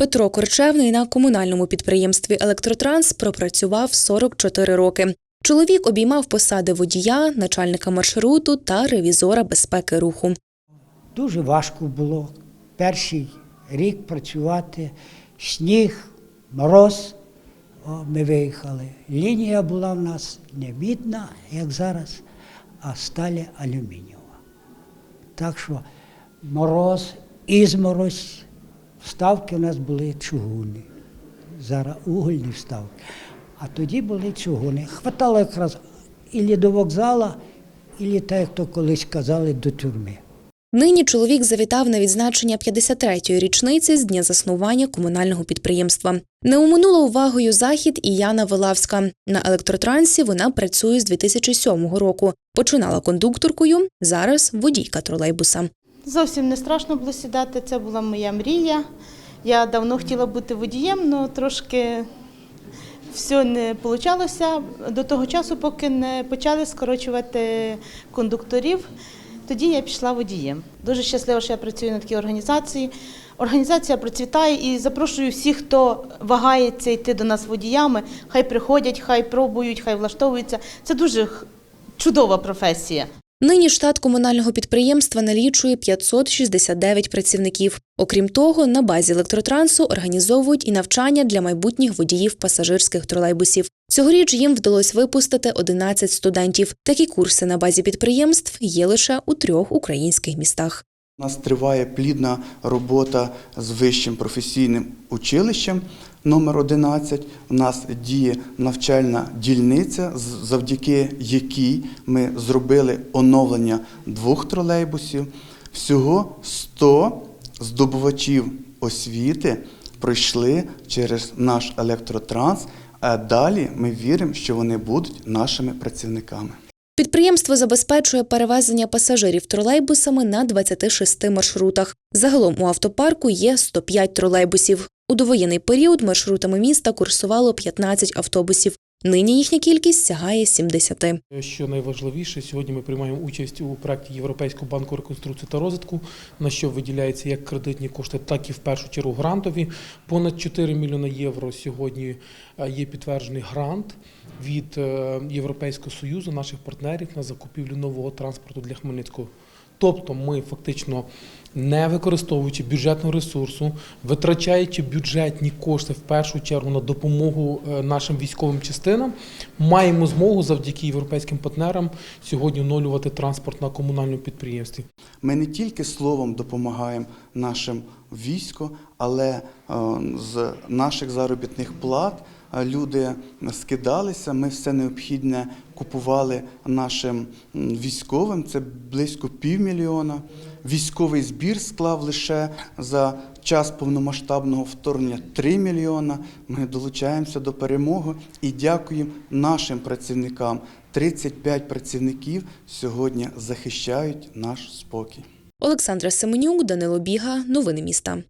Петро Корчевний на комунальному підприємстві Електротранс пропрацював 44 роки. Чоловік обіймав посади водія, начальника маршруту та ревізора безпеки руху. Дуже важко було перший рік працювати, сніг, мороз. О, ми виїхали. Лінія була в нас не мідна, як зараз, а сталі алюмінієва. Так що мороз, ізморозь, вставки у нас були чугуни. Зараз угольні вставки. А тоді були чугуни. Хватало якраз і до вокзала, і так, як то колись казали, до тюрми. Нині чоловік завітав на відзначення 53-ї річниці з дня заснування комунального підприємства. Не оминула увагою захід і Яна Вилавська. На електротрансі вона працює з 2007 року. Починала кондукторкою, зараз водійка тролейбуса. Зовсім не страшно було сідати, це була моя мрія. Я давно хотіла бути водієм, але трошки все не вийшло до того часу, поки не почали скорочувати кондукторів. Тоді я пішла водієм. Дуже щаслива, що я працюю на такій організації. Організація процвітає і запрошую всіх, хто вагається йти до нас водіями. Хай приходять, хай пробують, хай влаштовуються. Це дуже чудова професія. Нині штат комунального підприємства налічує 569 працівників. Окрім того, на базі електротрансу організовують і навчання для майбутніх водіїв пасажирських тролейбусів. Цьогоріч їм вдалося випустити 11 студентів. Такі курси на базі підприємств є лише у трьох українських містах. У нас триває плідна робота з вищим професійним училищем номер 11. У нас діє навчальна дільниця, завдяки якій ми зробили оновлення двох тролейбусів. Всього 100 здобувачів освіти пройшли через наш електротранс. А далі ми віримо, що вони будуть нашими працівниками. Підприємство забезпечує перевезення пасажирів тролейбусами на 26 маршрутах. Загалом у автопарку є 105 тролейбусів. У довоєнний період маршрутами міста курсувало 15 автобусів. Нині їхня кількість сягає 70. Що найважливіше, сьогодні ми приймаємо участь у проєкті Європейського банку реконструкції та розвитку, на що виділяються як кредитні кошти, так і в першу чергу грантові. Понад 4 мільйони євро сьогодні е, є підтверджений грант від е, Європейського союзу, наших партнерів на закупівлю нового транспорту для Хмельницького. Тобто ми фактично не використовуючи бюджетного ресурсу, витрачаючи бюджетні кошти в першу чергу на допомогу е, нашим військовим частинам, маємо змогу завдяки європейським партнерам сьогодні оновлювати транспорт на комунальному підприємстві. Ми не тільки словом допомагаємо нашим війську, але е, з наших заробітних плат е, люди скидалися. Ми все необхідне купували нашим військовим. Це близько півмільйона. Військовий збір склав лише за час повномасштабного вторгнення 3 мільйона. Ми долучаємося до перемоги і дякуємо нашим працівникам. 35 працівників сьогодні захищають наш спокій. Олександра Семенюк, Данило Біга. Новини міста.